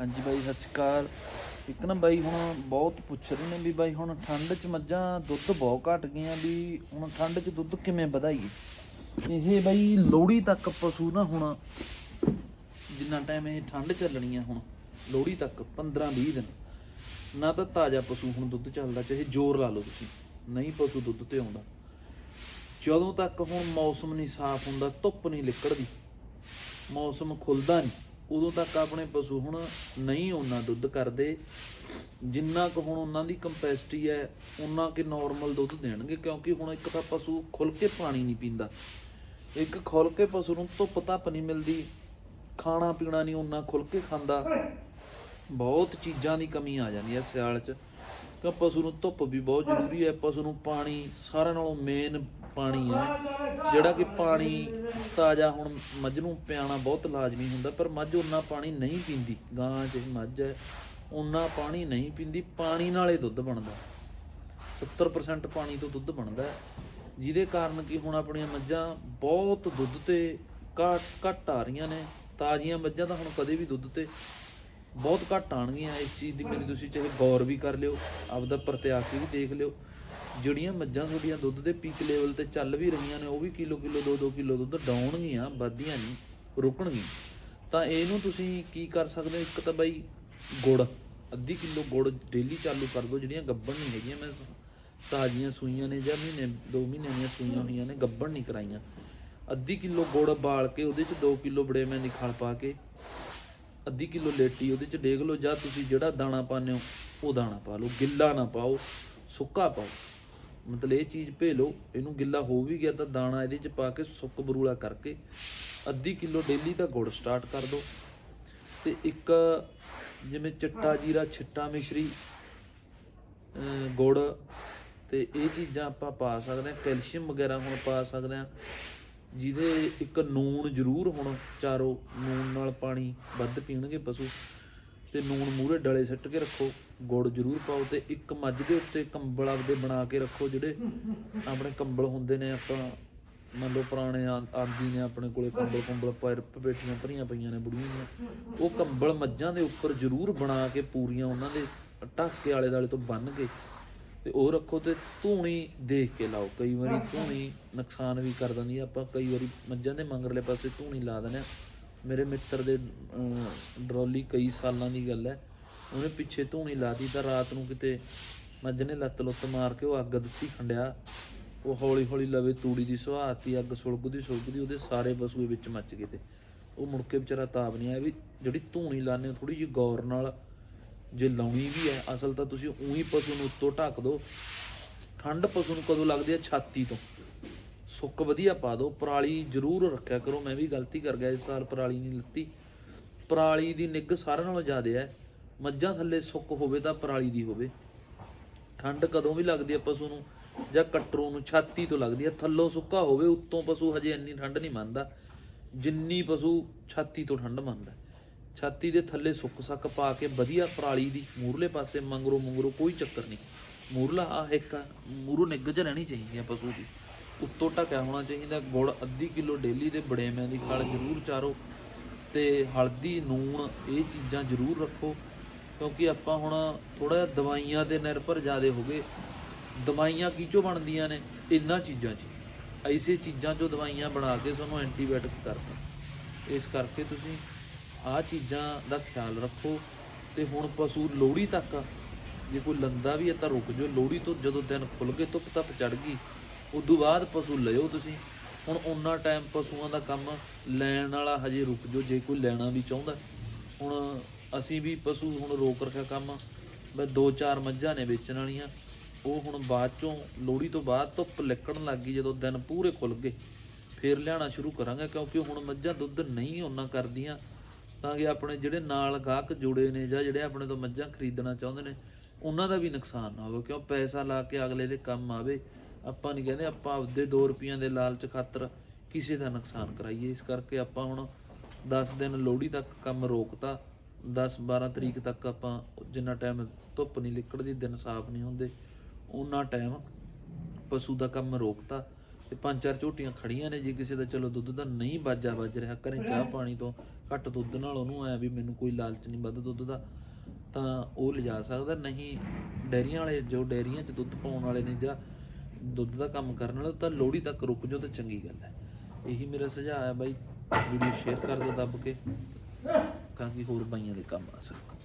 ਹਾਂਜੀ ਬਾਈ, ਸਤਿ ਸ਼੍ਰੀ ਅਕਾਲ। ਇੱਕ ਨਾ ਬਾਈ, ਹੁਣ ਬਹੁਤ ਪੁੱਛ ਰਹੇ ਨੇ ਵੀ ਬਾਈ, ਹੁਣ ਠੰਡ 'ਚ ਮੱਝਾਂ ਦੁੱਧ ਬਹੁਤ ਘਟ ਗਈਆਂ ਵੀ ਹੁਣ ਠੰਡ 'ਚ ਦੁੱਧ ਕਿਵੇਂ ਵਧਾਈਏ? ਇਹ ਬਾਈ ਲੋਹੜੀ ਤੱਕ ਪਸ਼ੂ ਨਾ ਹੁਣ ਜਿੰਨਾ ਟਾਈਮ ਇਹ ਠੰਡ ਚੱਲਣੀ ਆ ਹੁਣ, ਲੋਹੜੀ ਤੱਕ 15 20 ਦਿਨ। ਨਾ ਤਾਂ ਤਾਜ਼ਾ ਪਸ਼ੂ ਹੁਣ ਦੁੱਧ ਚੱਲਦਾ, ਚਾਹੇ ਜ਼ੋਰ ਲਾ ਲਓ ਤੁਸੀਂ, ਨਹੀਂ ਪਸ਼ੂ ਦੁੱਧ ਤੇ ਆਉਂਦਾ। ਜਦੋਂ ਤੱਕ ਹੁਣ ਮੌਸਮ ਨਹੀਂ ਸਾਫ਼ ਹੁੰਦਾ, ਧੁੱਪ ਨਹੀਂ ਲਿਕੜਦੀ ਮੌਸਮ ਖੁੱਲਦਾ ਨਹੀਂ। ਉਦੋਂ ਤੱਕ ਆਪਣੇ ਪਸ਼ੂ ਹੁਣ ਨਹੀਂ ਉਹਨਾਂ ਦੁੱਧ ਕਰਦੇ। ਜਿੰਨਾ ਕੁ ਹੁਣ ਉਹਨਾਂ ਦੀ ਕੰਪੈਸਿਟੀ ਹੈ, ਉਹਨਾਂ ਕਿ ਨਾਰਮਲ ਦੁੱਧ ਦੇਣਗੇ, ਕਿਉਂਕਿ ਹੁਣ ਇੱਕ ਤਾਂ ਪਸ਼ੂ ਖੁੱਲ ਕੇ ਪਾਣੀ ਨਹੀਂ ਪੀਂਦਾ। ਇੱਕ ਖੁੱਲ ਕੇ ਪਸ਼ੂ ਨੂੰ ਧੁੱਪ ਧੱਪ ਨਹੀਂ ਮਿਲਦੀ, ਖਾਣਾ ਪੀਣਾ ਨਹੀਂ ਉਹਨਾਂ ਖੁੱਲ ਕੇ ਖਾਂਦਾ। ਬਹੁਤ ਚੀਜ਼ਾਂ ਦੀ ਕਮੀ ਆ ਜਾਂਦੀ ਹੈ ਸਿਆਲ 'ਚ। ਤਾਂ ਪਸ਼ੂ ਨੂੰ ਧੁੱਪ ਵੀ ਬਹੁਤ ਜ਼ਰੂਰੀ ਹੈ, ਪਸ਼ੂ ਨੂੰ ਪਾਣੀ ਸਾਰਿਆਂ ਨਾਲੋਂ ਮੇਨ ਪਾਣੀ ਹੈ। ਜਿਹੜਾ ਕਿ ਪਾਣੀ ਤਾਜ਼ਾ ਹੁਣ ਮੱਝ ਨੂੰ ਪਿਆਣਾ ਬਹੁਤ ਲਾਜ਼ਮੀ ਹੁੰਦਾ, ਪਰ ਮੱਝ ਉਹਨਾਂ ਪਾਣੀ ਨਹੀਂ ਪੀਂਦੀ। ਗਾਂ ਜਿਹੜੀ ਮੱਝ ਹੈ ਉਹਨਾਂ ਪਾਣੀ ਨਹੀਂ ਪੀਂਦੀ, ਪਾਣੀ ਨਾਲੇ ਦੁੱਧ ਬਣਦਾ। 70% ਪਾਣੀ ਤੋਂ ਦੁੱਧ ਬਣਦਾ ਜਿਹਦੇ ਕਾਰਨ ਕਿ ਹੁਣ ਆਪਣੀਆਂ ਮੱਝਾਂ ਬਹੁਤ ਦੁੱਧ ਤੇ ਘੱਟ ਘੱਟ ਆ ਰਹੀਆਂ ਨੇ। ਤਾਜ਼ੀਆਂ ਮੱਝਾਂ ਤਾਂ ਹੁਣ ਕਦੇ ਵੀ ਦੁੱਧ ਤੇ ਬਹੁਤ ਘੱਟ ਆਣਗੀਆਂ ਇਸ ਚੀਜ਼ ਦੀ ਮੇਰੀ ਤੁਸੀਂ ਚਾਹੇ ਗੌਰ ਵੀ ਕਰ ਲਿਓ, ਆਪਦਾ ਪ੍ਰਤਿਆਕ ਵੀ ਦੇਖ ਲਿਓ। ਜਿਹੜੀਆਂ ਮੱਝਾਂ ਤੁਹਾਡੀਆਂ ਦੁੱਧ ਦੇ ਪੀਕ ਲੈਵਲ ਤੇ ਚੱਲ ਵੀ ਰਹੀਆਂ ਨੇ, ਉਹ ਵੀ ਕਿਲੋ ਕਿਲੋ 2-2 ਕਿਲੋ ਦੁੱਧ ਡਾਉਣਗੀਆਂ, ਵੱਧਦੀਆਂ ਨਹੀਂ, ਰੁਕਣਗੀਆਂ। ਤਾਂ ਇਹਨੂੰ ਤੁਸੀਂ ਕੀ ਕਰ ਸਕਦੇ ਹੋ? ਇੱਕ ਤਾਂ ਬਾਈ ਗੁੜ, ਅੱਧੀ ਕਿਲੋ ਗੁੜ ਡੇਲੀ ਚਾਲੂ ਕਰ ਦਿਓ, ਜਿਹੜੀਆਂ ਗੱਬਣ ਨਹੀਂ ਹੈਗੀਆਂ। ਮੈਂ ਤਾਜ਼ੀਆਂ ਸੂਈਆਂ ਨੇ ਜਾਂ ਮਹੀਨੇ 2 ਮਹੀਨੇ ਦੀਆਂ ਸੂਈਆਂ ਹੋਈਆਂ ਨੇ, ਗੱਬਣ ਨਹੀਂ ਕਰਾਈਆਂ। ਅੱਧੀ ਕਿਲੋ ਗੁੜ ਬਾਲ ਕੇ ਉਹਦੇ ਚ 2 ਕਿਲੋ ਬੜੇ ਮੈਂ ਦੀ ਖਲ ਪਾ ਕੇ, ਅੱਧੀ ਕਿਲੋ ਲੇਟੀ ਉਹਦੇ ਚ ਡੇਗ ਲਓ, ਜਾਂ ਤੁਸੀਂ ਜਿਹੜਾ ਦਾਣਾ ਪਾਉਂਦੇ ਹੋ, ਉਹ ਦਾਣਾ ਪਾ ਲਓ, ਗਿੱਲਾ ਨਾ ਪਾਓ, ਸੁੱਕਾ ਪਾਓ। ਮਤਲਬ ਇਹ ਚੀਜ਼ ਭੇ ਲਓ ਇਹਨੂੰ ਗਿੱਲਾ ਹੋ ਵੀ ਗਿਆ ਤਾਂ ਦਾਣਾ ਇਹਦੇ ਚ ਪਾ ਕੇ ਸੁੱਕ ਬਰੂਲਾ ਕਰਕੇ ਅੱਧੀ ਕਿਲੋ ਡੇਲੀ ਦਾ ਗੁੜ ਸਟਾਰਟ ਕਰ ਦਿਓ। ਤੇ ਇੱਕ ਜਿਵੇਂ ਚਿੱਟਾ ਜੀਰਾ, ਛਿੱਟਾ ਮਿਸ਼ਰੀ ਗੁੜ ਤੇ ਇਹ ਚੀਜ਼ਾਂ ਆਪਾਂ ਪਾ ਸਕਦੇ ਹਾਂ। ਕੈਲਸ਼ੀਅਮ ਵਗੈਰਾ ਹੁਣ ਪਾ ਸਕਦੇ ਹਾਂ, ਜਿਹਦੇ ਇੱਕ ਨੂਣ ਜ਼ਰੂਰ ਹੁਣ ਚਾਰੋ ਨੂਣ ਨਾਲ ਪਾਣੀ ਵੱਧ ਪੀਣਗੇ ਪਸ਼ੂ। ਤੇ ਨੂਣ ਮੂਹਰੇ ਡਲੇ ਸਿੱਟ ਕੇ ਰੱਖੋ। ਗੁੜ ਜ਼ਰੂਰ ਪਾਓ ਤੇ ਇੱਕ ਮੱਝ ਦੇ ਉੱਤੇ ਕੰਬਲ ਆਪਦੇ ਬਣਾ ਕੇ ਰੱਖੋ, ਜਿਹੜੇ ਆਪਣੇ ਕੰਬਲ ਹੁੰਦੇ ਨੇ, ਆਪਾਂ ਮੰਨ ਲਓ ਪੁਰਾਣੇ ਆਂ- ਆਂਦੀ ਨੇ ਆਪਣੇ ਕੋਲੇ ਕੰਬਲ ਕੰਬਲ ਪੈਰ ਪੇਟੀਆਂ ਭਰੀਆਂ ਪਈਆਂ ਨੇ, ਬੁੜੀਆਂ ਦੀਆਂ। ਉਹ ਕੰਬਲ ਮੱਝਾਂ ਦੇ ਉੱਪਰ ਜ਼ਰੂਰ ਬਣਾ ਕੇ ਪੂਰੀਆਂ ਉਹਨਾਂ ਦੇ ਢੱਕੇ ਆਲੇ ਦਾਲੇ ਤੋਂ ਬੰਨ ਕੇ ਤੇ ਉਹ ਰੱਖੋ ਤੇ ਧੂਣੀ ਦੇਖ ਕੇ ਲਾਓ। ਕਈ ਵਾਰੀ ਧੂਣੀ ਨੁਕਸਾਨ ਵੀ ਕਰ ਦਿੰਦੀ ਆ। ਆਪਾਂ ਕਈ ਵਾਰੀ ਮੱਝਾਂ ਦੇ ਮੰਗਰਲੇ ਪਾਸੇ ਧੂਣੀ ਲਾ ਦਿੰਦੇ ਆ। ਮੇਰੇ ਮਿੱਤਰ ਦੇ ਅਮ, ਡਰੋਲੀ ਕਈ ਸਾਲਾਂ ਦੀ ਗੱਲ ਹੈ। ਉਹਨੇ ਪਿੱਛੇ ਧੂਣੀ ਲਾਤੀ ਤਾਂ ਰਾਤ ਨੂੰ ਕਿਤੇ ਮੱਝ ਨੇ ਲੱਤ ਲੁੱਤ ਮਾਰ ਕੇ ਉਹ ਅੱਗ ਦਿੱਤੀ ਖੰਡਿਆ। ਉਹ ਹੌਲੀ ਹੌਲੀ ਲਵੇ ਤੂੜੀ ਦੀ ਸੁਹਾਤੀ ਅੱਗ ਸੁਲਗਦੀ ਸੁਲਗਦੀ ਉਹਦੇ ਸਾਰੇ ਪਸ਼ੂਏ ਵਿੱਚ ਮੱਚ ਗਏ ਤੇ। ਉਹ ਮੁੜ ਕੇ ਵਿਚਾਰਾ ਤਾਬ ਨਹੀਂ ਆਇਆ ਵੀ ਜਿਹੜੀ ਧੂਣੀ ਲਾਣੇ ਥੋੜੀ ਜਿਹੀ ਗੌਰ ਨਾਲ ਜੇ ਲਾਉਣੀ ਵੀ ਹੈ ਅਸਲ ਤਾਂ ਤੁਸੀਂ ਉਹੀ ਪਸ਼ੂ ਨੂੰ ਉੱਤੋਂ ਢੱਕ ਦਿਓ। ਠੰਡ ਪਸ਼ੂ ਨੂੰ ਕਦੋਂ ਲੱਗਦੀ ਹੈ ਛਾਤੀ ਤੋਂ? ਸੁੱਕ ਵਧੀਆ ਪਾ ਦਿਓ, ਪਰਾਲੀ ਜ਼ਰੂਰ ਰੱਖਿਆ ਕਰੋ, ਮੈਂ ਵੀ ਗਲਤੀ ਕਰ ਗਿਆ ਇਸ ਸਾਲ ਪਰਾਲੀ ਨਹੀਂ ਲੱਤੀ। ਪਰਾਲੀ ਦੀ ਨਿੱਘ ਸਾਰਿਆਂ ਨਾਲੋਂ ਜ਼ਿਆਦਾ ਹੈ। ਮੱਝਾਂ ਥੱਲੇ ਸੁੱਕ ਹੋਵੇ ਤਾਂ ਪਰਾਲੀ ਦੀ ਹੋਵੇ। ਠੰਡ ਕਦੋਂ ਵੀ ਲੱਗਦੀ ਹੈ ਪਸ਼ੂ ਨੂੰ, ਜਾਂ ਕਟਰੂ ਨੂੰ, ਛਾਤੀ ਤੋਂ ਲੱਗਦੀ ਹੈ ਥੱਲੋਂ ਸੁੱਕਾ ਹੋਵੇ, ਉੱਤੋਂ ਪਸ਼ੂ ਹਜੇ ਇੰਨੀ ਠੰਡ ਨਹੀਂ ਮੰਨਦਾ। ਜਿੰਨੀ ਪਸ਼ੂ ਛਾਤੀ ਤੋਂ ਠੰਡ ਮੰਨਦਾ ਛਾਤੀ ਦੇ ਥੱਲੇ ਸੁੱਕ ਸੱਕ ਪਾ ਕੇ ਵਧੀਆ ਪਰਾਲੀ ਦੀ ਮੂਰਲੇ ਪਾਸੇ ਮੰਗਰੋ ਮੰਗਰੋ ਕੋਈ ਚੱਕਰ ਨਹੀਂ। ਮੂਰਲਾ ਆ ਇੱਕ ਮੂਰੂ ਨਿੱਘ ਚ ਰਹਿਣੀ ਚਾਹੀਦੀ ਹੈ ਪਸ਼ੂ ਦੀ। ਉੱਤੋਂ ਢਕਿਆ ਹੋਣਾ ਚਾਹੀਦਾ। ਗੁੜ ਅੱਧੀ ਕਿਲੋ ਡੇਲੀ ਦੇ ਬੜੇਮਿਆਂ ਦੀ ਖਾਲ ਜ਼ਰੂਰ ਚਾਰੋ ਤੇ ਹਲਦੀ ਨੂਣ ਇਹ ਚੀਜ਼ਾਂ ਜ਼ਰੂਰ ਰੱਖੋ ਕਿਉਂਕਿ ਆਪਾਂ ਹੁਣ ਥੋੜਾ ਜਿਹਾ ਦਵਾਈਆਂ ਤੇ ਨਿਰਭਰ ਜ਼ਿਆਦੇ ਹੋ ਗਏ। ਦਵਾਈਆਂ ਕੀ ਚੋਂ ਬਣਦੀਆਂ ਨੇ? ਇੰਨਾ ਚੀਜ਼ਾਂ 'ਚ ਐਸੇ ਚੀਜ਼ਾਂ 'ਚੋਂ ਦਵਾਈਆਂ ਬਣਾ ਕੇ ਤੁਹਾਨੂੰ ਐਂਟੀਬਾਇਓਟਿਕ ਕਰਤਾ ਇਸ ਕਰਕੇ ਤੁਸੀਂ ਆਹ ਚੀਜ਼ਾਂ ਦਾ ਖਿਆਲ ਰੱਖੋ। ਤੇ ਹੁਣ ਪਸ਼ੂ ਲੋਹੜੀ ਤੱਕ ਜੇ ਕੋਈ ਲੰਦਾ ਵੀ ਹੈ ਤਾਂ ਰੁਕ ਜਾਓ। ਲੋਹੜੀ ਤੋਂ ਜਦੋਂ ਦਿਨ ਖੁੱਲ ਗਏ ਧੁੱਪ ਤੱਪ ਚੜ ਗਈ ਉਦੋਂ ਬਾਅਦ ਪਸ਼ੂ ਲਿਓ ਤੁਸੀਂ। ਹੁਣ ਉਹਨਾਂ ਟਾਈਮ ਪਸ਼ੂਆਂ ਦਾ ਕੰਮ ਲੈਣ ਵਾਲਾ ਹਜੇ ਰੁਕ ਜਾਓ, ਜੇ ਕੋਈ ਲੈਣਾ ਵੀ ਚਾਹੁੰਦਾ। ਹੁਣ ਅਸੀਂ ਵੀ ਪਸ਼ੂ ਹੁਣ ਰੋਕ ਰੱਖਿਆ ਕੰਮ ਬਸ ਦੋ ਚਾਰ ਮੱਝਾਂ ਨੇ ਵੇਚਣ ਵਾਲੀਆਂ। ਉਹ ਹੁਣ ਬਾਅਦ ਚੋਂ, ਲੋਹੜੀ ਤੋਂ ਬਾਅਦ ਧੁੱਪ ਲਿਕੜਨ ਲੱਗ ਗਈ, ਜਦੋਂ ਦਿਨ ਪੂਰੇ ਖੁੱਲ ਗਏ। ਫੇਰ ਲਿਆਣਾ ਸ਼ੁਰੂ ਕਰਾਂਗੇ, ਕਿਉਂਕਿ ਹੁਣ ਮੱਝਾਂ ਦੁੱਧ ਨਹੀਂ ਉਹਨਾਂ ਕਰਦੀਆਂ। ਤਾਂ ਕਿ ਆਪਣੇ ਜਿਹੜੇ ਨਾਲ ਗਾਹਕ ਜੁੜੇ ਨੇ ਜਾਂ ਜਿਹੜੇ ਆਪਣੇ ਤੋਂ ਮੱਝਾਂ ਖਰੀਦਣਾ ਚਾਹੁੰਦੇ ਨੇ, ਉਹਨਾਂ ਦਾ ਵੀ ਨੁਕਸਾਨ ਨਾ ਹੋਵੇ, ਕਿਉਂ ਪੈਸਾ ਲਾ ਕੇ ਅਗਲੇ ਦੇ ਕੰਮ ਆਵੇ। ਆਪਾਂ ਨਹੀਂ ਕਹਿੰਦੇ ਆਪਾਂ ਆਪਦੇ 2 ਰੁਪਈਆਂ ਦੇ ਲਾਲਚ ਖਾਤਰ ਕਿਸੇ ਦਾ ਨੁਕਸਾਨ ਕਰਾਈਏ। ਇਸ ਕਰਕੇ ਆਪਾਂ ਹੁਣ 10 ਦਿਨ ਲੋਹੜੀ ਤੱਕ ਕੰਮ ਰੋਕਤਾ। 10 12 ਤਰੀਕ ਤੱਕ ਆਪਾਂ ਜਿੰਨਾ ਟਾਈਮ ਧੁੱਪ ਨਹੀਂ ਲਿਕੜਦੀ ਦਿਨ ਸਾਫ਼ ਨਹੀਂ ਹੁੰਦੇ ਉਹਨਾਂ ਟਾਈਮ ਪਸ਼ੂ ਦਾ ਕੰਮ ਰੋਕਤਾ। ਤੇ ਪੰਜ ਚਾਰ ਝੋਟੀਆਂ ਖੜੀਆਂ ਨੇ, ਜੇ ਕਿਸੇ ਦਾ ਚਲੋ ਦੁੱਧ ਦਾ ਨਹੀਂ ਬਾਜਾ ਵੱਜ ਰਿਹਾ, ਘਰੇ ਚਾਹ ਪਾਣੀ ਤੋਂ ਘੱਟ ਦੁੱਧ ਨਾਲ ਉਹਨੂੰ ਆਇਆ ਵੀ ਮੈਨੂੰ ਕੋਈ ਲਾਲਚ ਨਹੀਂ ਵੱਧ ਦੁੱਧ ਦਾ, ਤਾਂ ਉਹ ਲਿਜਾ ਸਕਦਾ। ਨਹੀਂ ਡੈਰੀਆਂ ਵਾਲੇ, ਜੋ ਡੈਰੀਆਂ 'ਚ ਦੁੱਧ ਪਾਉਣ ਵਾਲੇ ਨੇ ਜਾਂ ਦੁੱਧ ਦਾ ਕੰਮ ਕਰਨ ਵਾਲੇ, ਤਾਂ ਲੋਹੜੀ ਤੱਕ ਰੁਕ ਜਾਓ ਤਾਂ ਚੰਗੀ ਗੱਲ ਹੈ। ਇਹੀ ਮੇਰਾ ਸੁਝਾਅ ਹੈ ਬਾਈ। ਵੀਡੀਓ ਸ਼ੇਅਰ ਕਰ ਦਿਓ ਦੱਬ ਕੇ, ਤਾਂ ਕਿ ਹੋਰ ਬਾਈਆਂ ਦੇ ਕੰਮ ਆ ਸਕਣ।